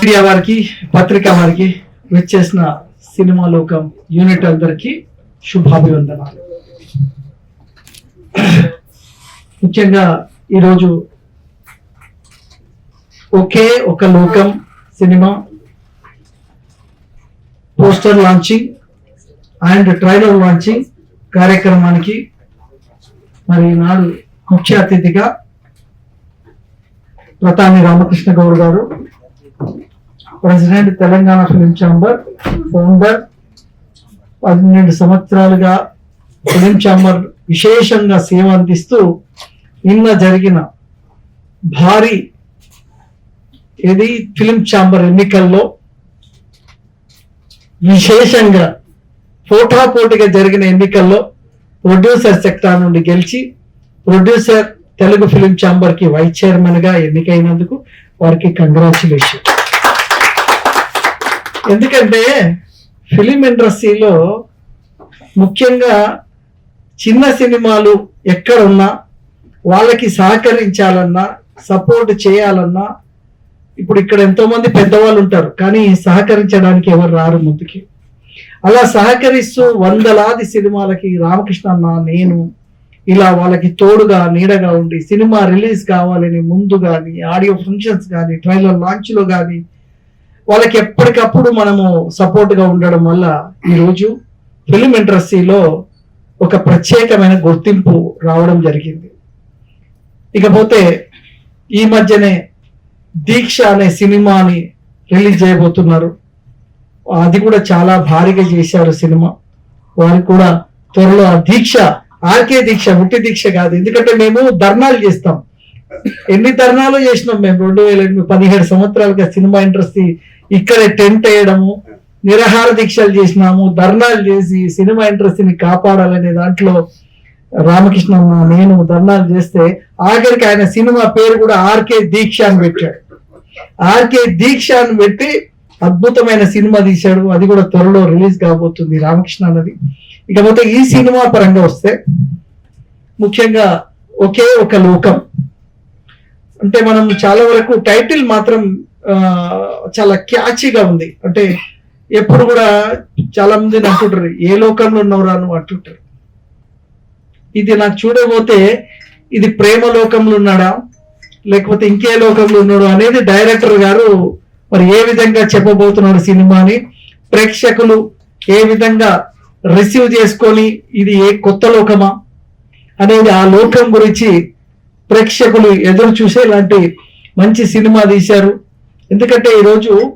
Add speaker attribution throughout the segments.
Speaker 1: Media వారికి పత్రికా వారికి వచ్చేసిన సినిమా లోకం యూనిట్ అందరికీ శుభాభివందనాలు. ముఖ్యంగా ఈరోజు ఒకే ఒక లోకం cinema poster launching and trailer launching కార్యక్రమానికి మరి ఈనాడు ముఖ్య అతిథిగా Pratani Ramakrishna Goud garu president Telangana film chamber founder పన్నెండు సంవత్సరాలుగా ఫిలిం ఛాంబర్ విశేషంగా సేవ అందిస్తూ నిన్న జరిగిన భారీ ఏది? ఫిలిం ఛాంబర్ ఎన్నికల్లో విశేషంగా పోటాపోటీగా జరిగిన ఎన్నికల్లో ప్రొడ్యూసర్ సెక్టార్ నుండి గెలిచి ప్రొడ్యూసర్ తెలుగు ఫిలిం ఛాంబర్కి వైస్ చైర్మన్గా ఎన్నికైనందుకు వారికి కంగ్రాచులేషన్ ఎందుకంటే ఫిలిం ఇండస్ట్రీలో ముఖ్యంగా చిన్న సినిమాలు ఎక్కడున్నా వాళ్ళకి సహకరించాలన్నా సపోర్ట్ చేయాలన్నా ఇప్పుడు ఇక్కడ ఎంతోమంది పెద్దవాళ్ళు ఉంటారు కానీ సహకరించడానికి ఎవరు రారు ముందుకి. అలా సహకరిస్తూ వందలాది సినిమాలకి రామకృష్ణ అన్న నేను ఇలా వాళ్ళకి తోడుగా నీడగా ఉండి సినిమా రిలీజ్ కావాలని ముందు కానీ ఆడియో ఫంక్షన్స్ కానీ ట్రైలర్ లాంచ్లో కానీ వాళ్ళకి ఎప్పటికప్పుడు మనము సపోర్ట్గా ఉండడం వల్ల ఈరోజు ఫిలిం ఇండస్ట్రీలో ఒక ప్రత్యేకమైన గుర్తింపు రావడం జరిగింది. ఇకపోతే ఈ మధ్యనే దీక్ష అనే సినిమాని రిలీజ్ చేయబోతున్నారు. అది కూడా చాలా భారీగా చేశారు సినిమా. వారికి కూడా త్వరలో ఆ దీక్ష ఆర్కే దీక్ష ఉట్టి దీక్ష కాదు. ఎందుకంటే మేము ధర్నాలు చేస్తాం. ఎన్ని ధర్నాలు చేసినాం మేము? రెండు వేల ఎనిమిది పదిహేడు సంవత్సరాలుగా సినిమా ఇండస్ట్రీ ఇక్కడే టెంట్ వేయడము నిరాహార దీక్షలు చేసినాము ధర్నాలు చేసి సినిమా ఇండస్ట్రీని కాపాడాలనే దాంట్లో రామకృష్ణ నేను ధర్నాలు చేస్తే ఆఖరికి ఆయన సినిమా పేరు కూడా ఆర్కే దీక్ష అని పెట్టాడు. ఆర్కే దీక్ష అని పెట్టి అద్భుతమైన సినిమా తీశాడు. అది కూడా త్వరలో రిలీజ్ కాబోతుంది రామకృష్ణ అన్నది. ఇకపోతే ఈ సినిమా పరంగా వస్తే ముఖ్యంగా ఒకే ఒక లోకం. అంటే మనం చాలా వరకు టైటిల్ మాత్రం చాలా క్యాచీగా ఉంది. అంటే ఎప్పుడు కూడా చాలా మంది అంటుంటారు ఏ లోకంలో ఉన్నవరా నువ్వు అంటుంటారు. ఇది నాకు చూడబోతే ఇది ప్రేమ లోకంలో ఉన్నాడా లేకపోతే ఇంకే లోకంలో ఉన్నాడు అనేది డైరెక్టర్ గారు మరి ఏ విధంగా చెప్పబోతున్నాడు సినిమాని ప్రేక్షకులు ఏ విధంగా రిసీవ్ చేసుకొని ఇది ఏ కొత్త లోకమా అనేది ఆ లోకం గురించి ప్రేక్షకులు ఎదురు చూసేలాంటి మంచి సినిమా తీశారు. ఎందుకంటే ఈరోజు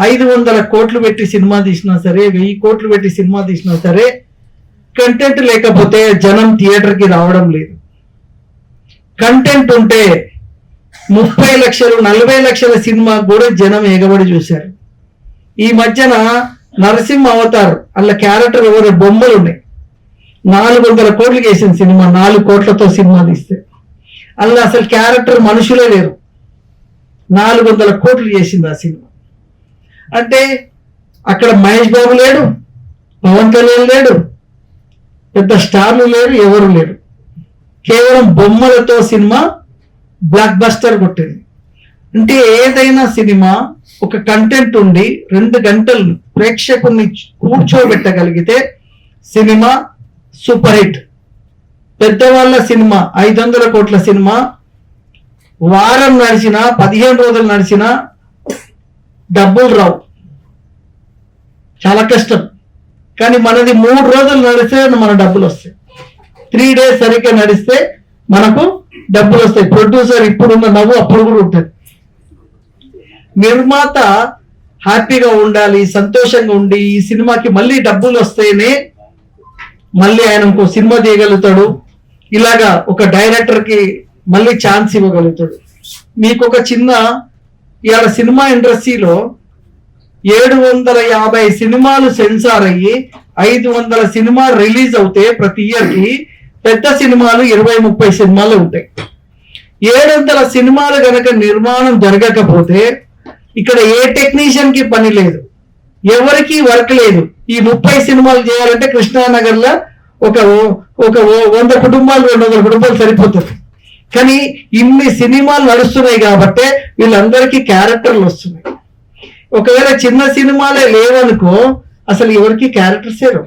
Speaker 1: ఐదు వందల కోట్లు పెట్టి సినిమా తీసినా సరే వెయ్యి కోట్లు పెట్టి సినిమా తీసినా సరే కంటెంట్ లేకపోతే జనం థియేటర్కి రావడం లేదు. కంటెంట్ ఉంటే ముప్పై లక్షలు నలభై లక్షల సినిమా కూడా జనం ఎగబడి చూశారు. ఈ మధ్యన నరసింహ అవతార్ అలా క్యారెక్టర్ ఎవరు? బొమ్మలు ఉన్నాయి. నాలుగు వందల కోట్లకి వేసిన సినిమా నాలుగు కోట్లతో సినిమా తీస్తే. అలా అసలు క్యారెక్టర్ మనుషులే లేరు. నాలుగు వందల కోట్లు చేసింది ఆ సినిమా. అంటే అక్కడ మహేష్ బాబు లేడు పవన్ కళ్యాణ్ లేడు పెద్ద స్టార్లు లేరు ఎవరు లేరు. కేవలం బొమ్మలతో సినిమా బ్లాక్ బస్టర్ కొట్టింది. అంటే ఏదైనా సినిమా ఒక కంటెంట్ ఉండి రెండు గంటలు ప్రేక్షకుల్ని కూర్చోబెట్టగలిగితే సినిమా సూపర్ హిట్. పెద్దవాళ్ళ సినిమా ఐదు వందల కోట్ల సినిమా వారం నడిచినా పదిహేను రోజులు నడిచినా డబ్బులు రావు. చాలా కష్టం. కానీ మనది మూడు రోజులు నడిస్తే మన డబ్బులు వస్తాయి. త్రీ డేస్ సరిగ్గా నడిస్తే మనకు డబ్బులు వస్తాయి. ప్రొడ్యూసర్ ఇప్పుడున్న నవ్వు అప్పుడు కూడా ఉంటుంది. నిర్మాత హ్యాపీగా ఉండాలి సంతోషంగా ఉండి ఈ సినిమాకి మళ్ళీ డబ్బులు వస్తేనే మళ్ళీ ఆయన ఇంకో సినిమా తీయగలుగుతాడు ఇలాగా ఒక డైరెక్టర్కి మళ్ళీ ఛాన్స్ ఇవ్వగలుగుతాడు. మీకు ఒక చిన్న ఇవాళ సినిమా ఇండస్ట్రీలో ఏడు వందల యాభై సినిమాలు సెన్సార్ అయ్యి ఐదు వందల సినిమాలు రిలీజ్ అవుతే ప్రతి ఇయర్కి పెద్ద సినిమాలు ఇరవై ముప్పై సినిమాలు ఉంటాయి. ఏడు వందల సినిమాలు కనుక నిర్మాణం జరగకపోతే ఇక్కడ ఏ టెక్నీషియన్కి పని లేదు. ఎవరికి వర్క్ లేదు. ఈ ముప్పై సినిమాలు చేయాలంటే కృష్ణానగర్లో ఒక ఓ- ఒక ఓ- వంద కుటుంబాలు రెండు వందల కుటుంబాలు సరిపోతుంది. కానీ ఇన్ని సినిమాలు నడుస్తున్నాయి కాబట్టి వీళ్ళందరికీ క్యారెక్టర్లు వస్తున్నాయి. ఒకవేళ చిన్న సినిమాలే లేవనుకో అసలు ఎవరికి క్యారెక్టర్స్ లేవు.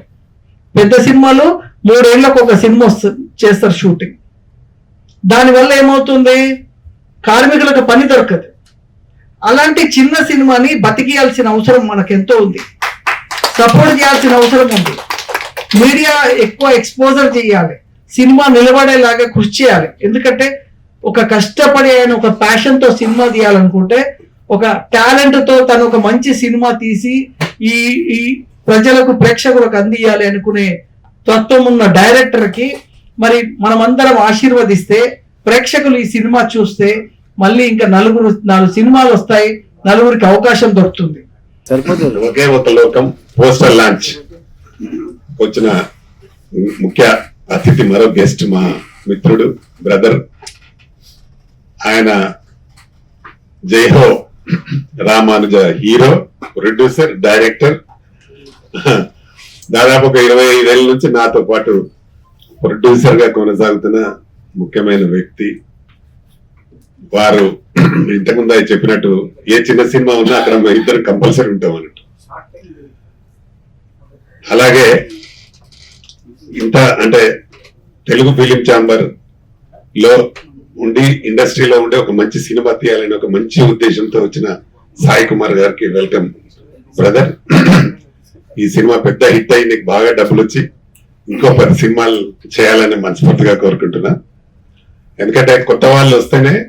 Speaker 1: పెద్ద సినిమాలు మూడేళ్ళకు ఒక సినిమా వస్తుంది చేస్తారు షూటింగ్. దానివల్ల ఏమవుతుంది? కార్మికులకు పని దొరకదు. అలాంటి చిన్న సినిమాని బతికియాల్సిన అవసరం మనకు ఎంతో ఉంది. సపోర్ట్ చేయాల్సిన అవసరం ఉంది. మీడియా ఎక్కువ ఎక్స్పోజర్ చేయాలి. సినిమా నిలబడేలాగా కృషి చేయాలి. ఎందుకంటే ఒక కష్టపడి ఆయన ఒక ప్యాషన్తో సినిమా తీయాలనుకుంటే ఒక టాలెంట్తో తను ఒక మంచి సినిమా తీసి ఈ ఈ ప్రజలకు ప్రేక్షకులకు అందియాలి అనుకునే తత్వం ఉన్న డైరెక్టర్కి మరి మనమందరం ఆశీర్వదిస్తే ప్రేక్షకులు ఈ సినిమా చూస్తే మళ్ళీ ఇంకా నలుగురు నాలుగు సినిమాలు వస్తాయి నలుగురికి అవకాశం దొరుకుతుంది.
Speaker 2: ఒకే ఒక లోకం పోస్టర్ లాంచ్. వచ్చిన ముఖ్య అతిథి మరో గెస్ట్ మా మిత్రుడు బ్రదర్. ఆయన Jai Ho Ramanuja hero producer director. దాదాపు ఒక ఇరవై ఐదేళ్ళ నుంచి నాతో పాటు ప్రొడ్యూసర్గా కొనసాగుతున్న ముఖ్యమైన వ్యక్తి. వారు ఇంతకుముందు అది చెప్పినట్టు ఏ చిన్న సినిమా ఉన్నా అక్కడ ఇద్దరు కంపల్సరీ ఉంటాం అన్నట్టు. అలాగే ఇంత అంటే తెలుగు ఫిలిం ఛాంబర్లో ఉండి ఇండస్ట్రీలో ఉండే ఒక మంచి సినిమా తీయాలని ఒక మంచి ఉద్దేశంతో వచ్చిన సాయి కుమార్ గారికి వెల్కమ్. బ్రదర్ ఈ సినిమా పెద్ద హిట్ అయి నీకు బాగా డబ్బులు వచ్చి ఇంకో పది సినిమాలు చేయాలని మనస్ఫూర్తిగా కోరుకుంటున్నా. ఎందుకంటే కొత్త వాళ్ళు వస్తేనే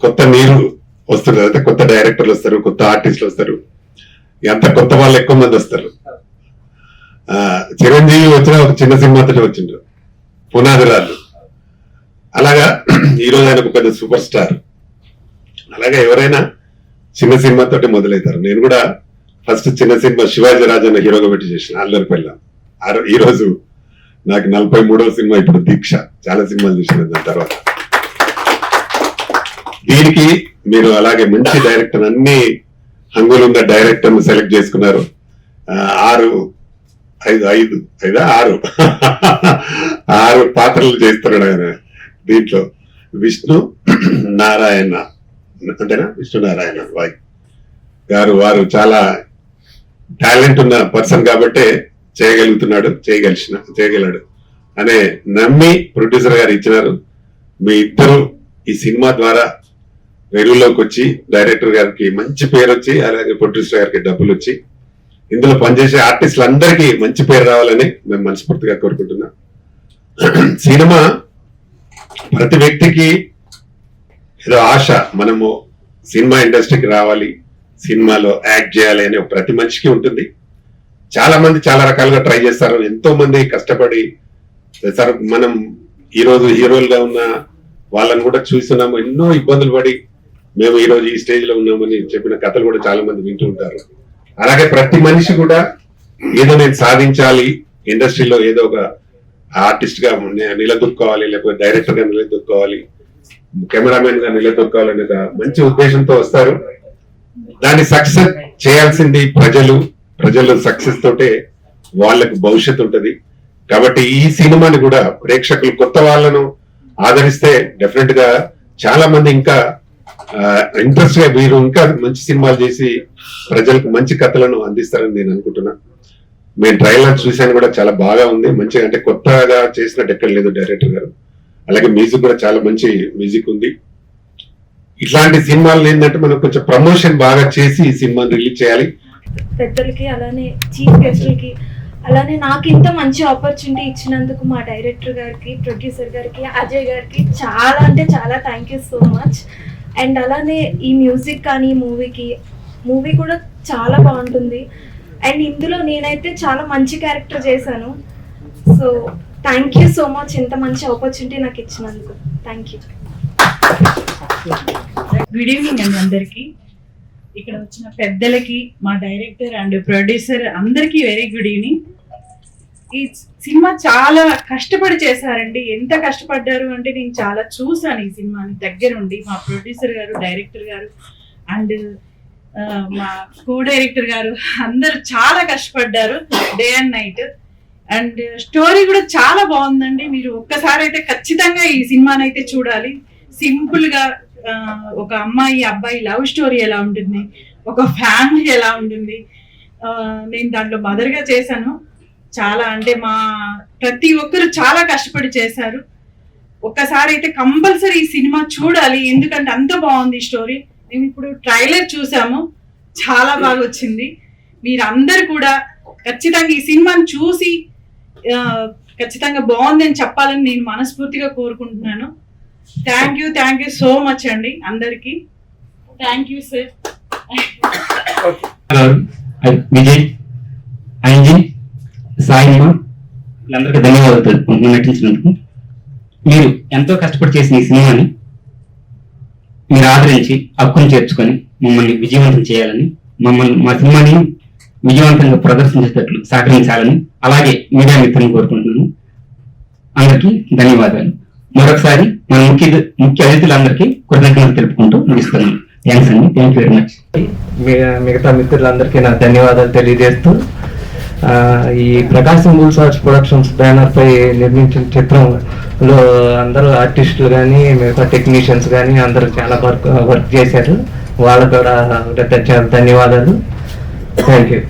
Speaker 2: కొత్త నీరు వస్తుంది. అంటే కొత్త డైరెక్టర్లు వస్తారు కొత్త ఆర్టిస్టులు వస్తారు. ఎంత కొత్త వాళ్ళు ఎక్కువ మంది వస్తారు. చిరంజీవి వచ్చిన ఒక చిన్న సినిమాతో వచ్చిండ్రు. పునాదిరాలు అలాగా ఈ రోజు ఆయన ఒక పెద్ద సూపర్ స్టార్. అలాగే ఎవరైనా చిన్న సినిమాతోటి మొదలవుతారు నేను కూడా ఫస్ట్ చిన్న సినిమా శివాజీ రాజన్న హీరోగా పెట్టి చేసిన అల్లరి పిల్ల ఈ రోజు నాకు నలభై మూడవ సినిమా ఇప్పుడు దీక్ష. చాలా సినిమాలు చూసిన దాని తర్వాత. దీనికి మీరు అలాగే మంచి డైరెక్టర్ అన్ని హంగులున్న డైరెక్టర్ సెలెక్ట్ చేసుకున్నారు. ఆరు ఐదు ఐదు ఐదా ఆరు. ఆరు పాత్రలు చేస్తున్నాడు ఆయన దీంట్లో. విష్ణు నారాయణ. అంతేనా? విష్ణు నారాయణ వాయ్. గారు వారు చాలా టాలెంట్ ఉన్న పర్సన్ కాబట్టే చేయగలుగుతున్నాడు చేయగలిసిన చేయగలడు. అనే నమ్మి ప్రొడ్యూసర్ గారు ఇచ్చినారు. మీ ఇద్దరు ఈ సినిమా ద్వారా వెలుగులోకి వచ్చి డైరెక్టర్ గారికి మంచి పేరు వచ్చి అలాగే ప్రొడ్యూసర్ గారికి డబ్బులు వచ్చి ఇందులో పనిచేసే ఆర్టిస్టులు అందరికీ మంచి పేరు రావాలని మేము మనస్ఫూర్తిగా కోరుకుంటున్నాం. సినిమా ప్రతి వ్యక్తికి ఏదో ఆశ మనము సినిమా ఇండస్ట్రీకి రావాలి సినిమాలో యాక్ట్ చేయాలి అనే ప్రతి మనిషికి ఉంటుంది. చాలా మంది చాలా రకాలుగా ట్రై చేస్తారు. ఎంతో మంది కష్టపడి సార్ మనం ఈ రోజు హీరోలుగా ఉన్న వాళ్ళని కూడా చూస్తున్నాము. ఎన్నో ఇబ్బందులు పడి మేము ఈరోజు ఈ స్టేజ్లో ఉన్నామని చెప్పిన కథలు కూడా చాలా మంది వింటూ ఉంటారు. అలాగే ప్రతి మనిషి కూడా ఏదో నేను సాధించాలి ఇండస్ట్రీలో ఏదో ఒక ఆర్టిస్ట్గా నిలదొక్కోవాలి లేకపోతే డైరెక్టర్గా నిలదొక్కోవాలి కెమెరామెన్గా నిలదొక్కోవాలనే మంచి ఉద్దేశంతో వస్తారు. దాన్ని సక్సెస్ చేయాల్సింది ప్రజలు. ప్రజలు సక్సెస్ తోటే వాళ్ళకు భవిష్యత్తు ఉంటది. కాబట్టి ఈ సినిమాని కూడా ప్రేక్షకులు కొత్త వాళ్ళను ఆదరిస్తే డెఫినెట్గా చాలా మంది ఇంకా ఇంట్రెస్ట్గా మీరు ఇంకా మంచి సినిమాలు చేసి ప్రజలకు మంచి కథలను అందిస్తారని నేను అనుకుంటున్నా. మేము ట్రైలర్ చూసాను కూడా చాలా బాగా ఉంది. మంచిగా అంటే కొత్తగా చేసినట్టు ఎక్కడ లేదు డైరెక్టర్ గారు. అలాగే మ్యూజిక్ కూడా చాలా మంచి మ్యూజిక్ ఉంది. ఇట్లాంటి సినిమాలు ఏంటంటే మనం కొంచెం ప్రమోషన్ బాగా చేసి ఈ సినిమాని రిలీజ్ చేయాలి.
Speaker 3: పెద్దలకి అలానే చీఫ్ గెస్ట్లకి అలానే నాకు ఇంత మంచి ఆపర్చునిటీ ఇచ్చినందుకు మా డైరెక్టర్ గారికి ప్రొడ్యూసర్ గారికి అజయ్ గారికి చాలా అంటే చాలా thank you so much. And అలానే ఈ మ్యూజిక్ కానీ మూవీకి మూవీ కూడా చాలా బాగుంటుంది. అండ్ ఇందులో నేనైతే చాలా మంచి క్యారెక్టర్ చేశాను. So thank you so much ఇంత మంచి ఆపర్చునిటీ నాకు ఇచ్చినందుకు. థ్యాంక్ యూ
Speaker 4: గుడ్ ఈవినింగ్ అండి అందరికి. ఇక్కడ వచ్చిన పెద్దలకి మా డైరెక్టర్ అండ్ ప్రొడ్యూసర్ అందరికీ వెరీ గుడ్ ఈవినింగ్ ఈ సినిమా చాలా కష్టపడి చేశారండి. ఎంత కష్టపడ్డారు అంటే నేను చాలా చూసాను ఈ సినిమాని దగ్గరుండి. మా ప్రొడ్యూసర్ గారు డైరెక్టర్ గారు అండ్ మా కో డైరెక్టర్ గారు అందరూ చాలా కష్టపడ్డారు day and night. And story కూడా చాలా బాగుందండి. మీరు ఒక్కసారి అయితే ఖచ్చితంగా ఈ సినిమాని అయితే చూడాలి. సింపుల్గా ఒక అమ్మాయి అబ్బాయి లవ్ స్టోరీ ఎలా ఉంటుంది? ఒక ఫ్యామిలీ ఎలా ఉంటుంది? నేను దాంట్లో మదర్గా చేశాను. చాలా అంటే మా ప్రతి ఒక్కరు చాలా కష్టపడి చేశారు. ఒక్కసారి అయితే కంపల్సరీ ఈ సినిమా చూడాలి. ఎందుకంటే అంత బాగుంది స్టోరీ. మేము ఇప్పుడు ట్రైలర్ చూసాము. చాలా బాగా వచ్చింది. మీరందరూ కూడా ఖచ్చితంగా ఈ సినిమాని చూసి ఖచ్చితంగా బాగుందని చెప్పాలని నేను మనస్ఫూర్తిగా కోరుకుంటున్నాను. Thank you thank you so much అండి అందరికి. థ్యాంక్ యూ సార్
Speaker 5: విజయ్ వీళ్ళందరికీ ధన్యవాదాలు. తెలుపుకుంటున్నాను నటించినందుకు. మీరు ఎంతో కష్టపడి చేసిన ఈ సినిమాని మీరు ఆదరించి హక్కును చేర్చుకొని మమ్మల్ని విజయవంతం చేయాలని మమ్మల్ని మా సినిమాని విజయవంతంగా ప్రదర్శించేటట్లు సహకరించాలని అలాగే మీడియా మిత్రులను కోరుకుంటున్నాను. అందరికీ ధన్యవాదాలు. మరొకసారి మన ముఖ్య ముఖ్య అతిథులందరికీ కృతజ్ఞతలు తెలుపుకుంటూ ముగిస్తున్నాను. థ్యాంక్స్ అండి. Thank you very much.
Speaker 6: మీ- మిగతా మిత్రులందరికీ నా ధన్యవాదాలు తెలియజేస్తూ ఈ Prakasam bulls arts productions banner పై నిర్మించిన చిత్రంలో అందరూ ఆర్టిస్టులు కానీ మిగతా టెక్నీషియన్స్ కానీ అందరూ చాలా వర్క్ వర్క్ చేశారు. వాళ్ళకు కూడా చాలా ధన్యవాదాలు. Thank you